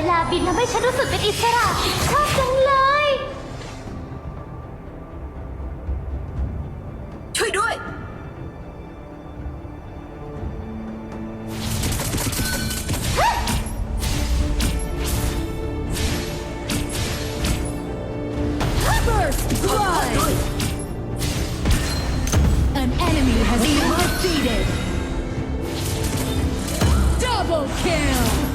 เวลาบินทำให้ฉันรู้สึกเป็นอิสระชอบจังเลย ช่วยด้วย First blood! An enemy has been defeated! Double kill!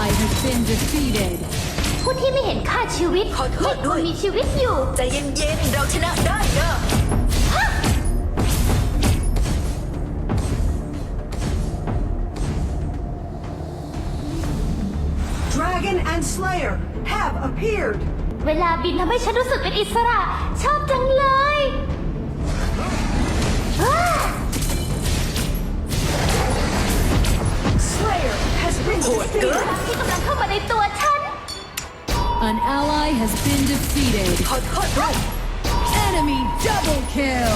Ally has been defeated. ผู้ที่ไม่เห็นค่าชีวิตขอโทษไม่คด้ววรยมีชีวิตอยู่ ใจเย็นๆ เราชนะได้เนอะ Dragon and Slayer have appeared. เวลาบินทำให้ฉันรู้สึกเป็นอิสระ ชอบจังเลยอ้า An ally has been defeated. ขอโทษด้วย Enemy double kill!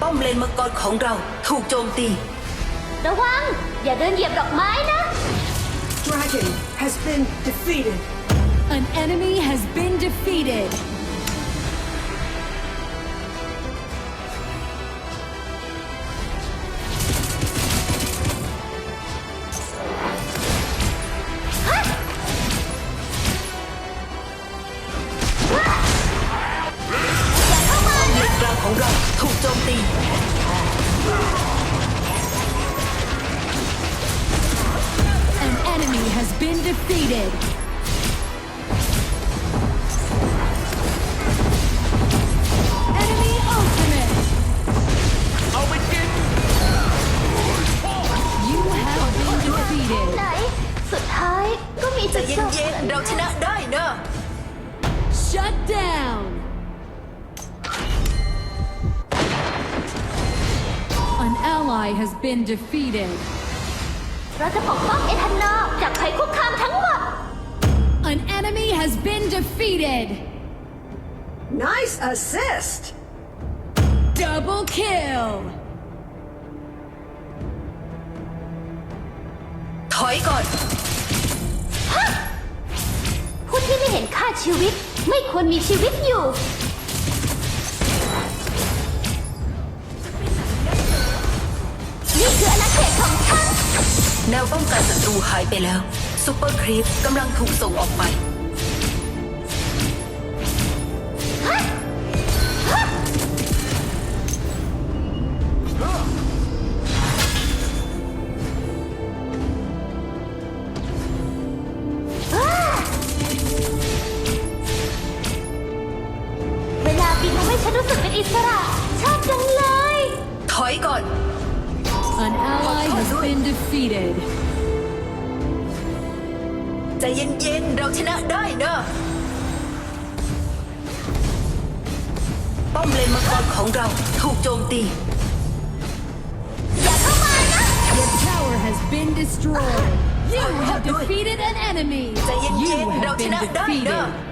ป้อมเลนมังกรของเราถูกโจมตี ระวัง อย่าเดินเหยียบดอกไม้นะ Dragon has been defeated. An enemy has been defeated. been defeated. Enemy ultimate. You have been defeated. ไหน สุดท้ายก็มี ใจ จุดจบ เย็นๆ เราชนะได้เนอะ Shut down. An ally has been defeated. เราจะปกป้องเอทันนาจากภัยคุกคามทั้งหมด An enemy has been defeated. Nice assist. Double kill. ถอยก่อนผู้ที่ไม่เห็นค่าชีวิต ไม่ควรมีชีวิตอยู่ แนวป้องกันศัตรูหายไปแล้วซูเปอร์ครีปกำลังถูกส่งออกไป เวลาบินทำให้ฉันรู้สึกเป็นอิสระชอบจังเลย ถอยก่อน An ally has been defeated. ใจเย็นๆ เราชนะได้เนอะป้อมเลนมังกรของเราถูกโจมตี อย่าเข้ามานะ Your tower has been destroyed. You have defeated an enemy. ใจเย็ You นๆ เรา have ช been นะได้เนอะ defeated.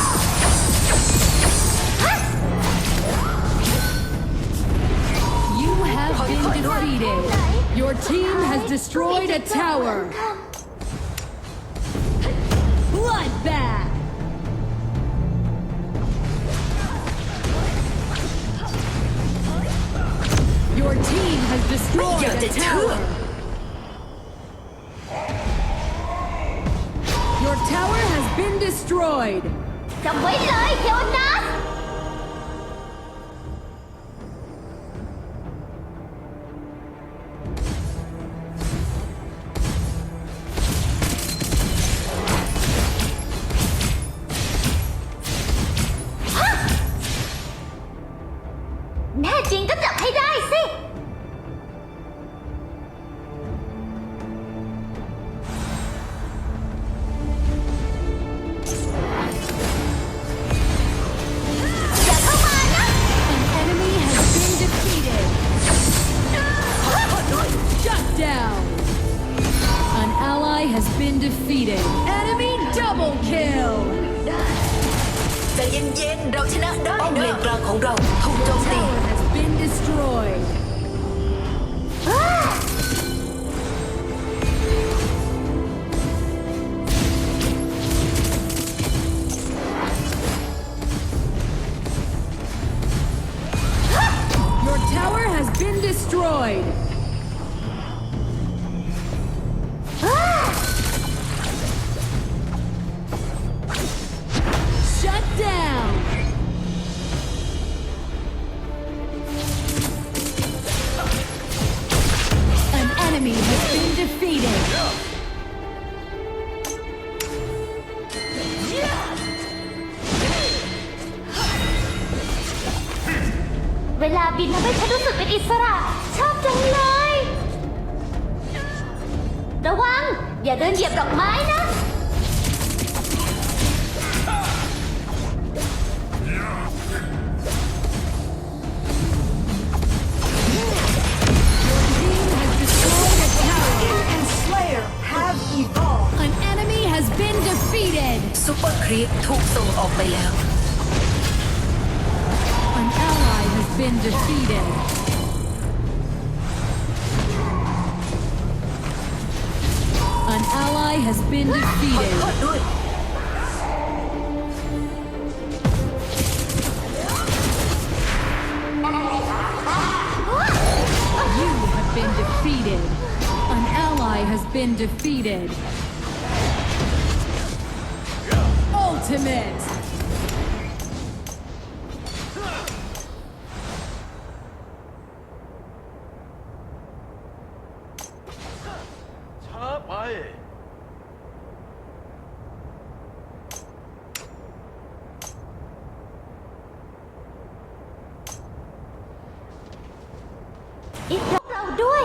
You have been defeated. Your team has destroyed a tower. Bloodbath. Your team has destroyed a the tower. Your tower has been destroyed. บินทำให้ฉันรู้สึกเป็นอิสระ ชอบจังเลย ระวัง อย่าเดินเหยียบดอกไม้นะ Team has destroyed a tower. and Slayer have evolved. An enemy has been defeated. ซูเปอร์ครีปถูกส่งออกไปแล้ว been defeated. An ally has been defeated. You have been defeated. An ally has been defeated. Ultimate! อีกพวกเราด้วย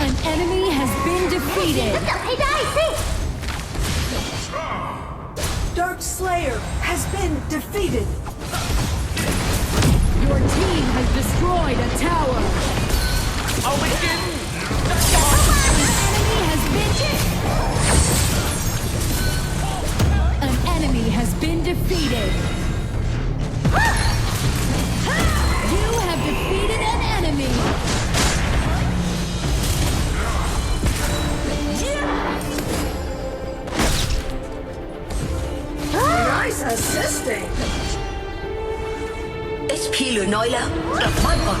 An enemy has been ก็ defeated. จับให้ได้สิ Dark Slayer has been defeated. Your team has destroyed a tower. เอาไปกิน An enemy has been defeated. You have defeated an enemy. Nice assisting. HP เหลือน้อยแล้ว กลับบ้านก่อน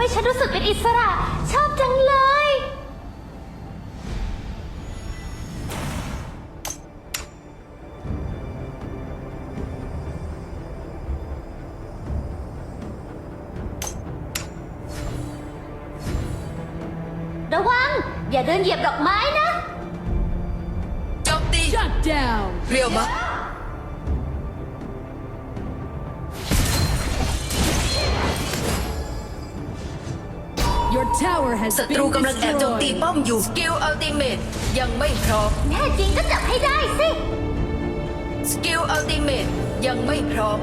ให้ฉันรู้สึกเป็นอิสระ ชอบจังเลย ระวัง อย่าเดินเหยียบดอกไม้นะโจมตี Shut down. เรียวบัก ศัตรู been กำลังแอบโจมตี destroyed. ป้อมอยู่สกิลอัลติเมตยังไม่พร้อมแน่จริงก็จับให้ได้สิสกิลอัลติเมตยังไม่พร้อม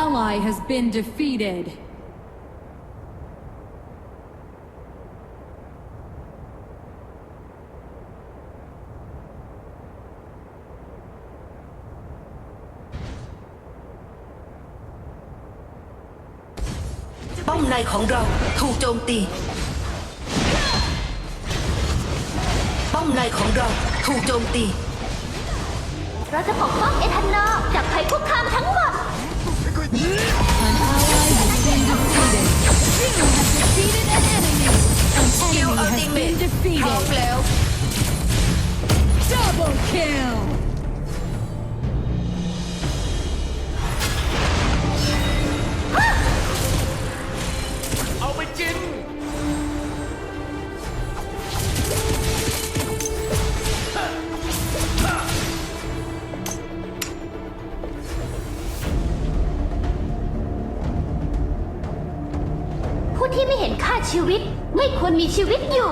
ally has been defeated. ป้อมในของเราถูกโจมตี ป้อมในของเราถูกโจมตี เราจะปกป้องเอทันนอร์จากภัยคุกคามทั้งหมด An ally has been defeated. You have defeated an enemy. An สกิล enemy อัล has ติเม been ตพร้อม defeated. แล้ว Double kill. ชีวิต ไม่ควรมีชีวิตอยู่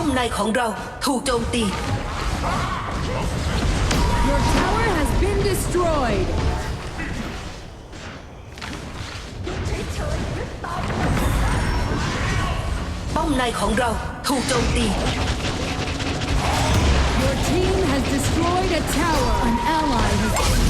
ป้อมในของเราถูกโจมตี Your tower has been destroyed. ป้อมในของเราถูกโจมตี Your team has destroyed a tower. An ally has. An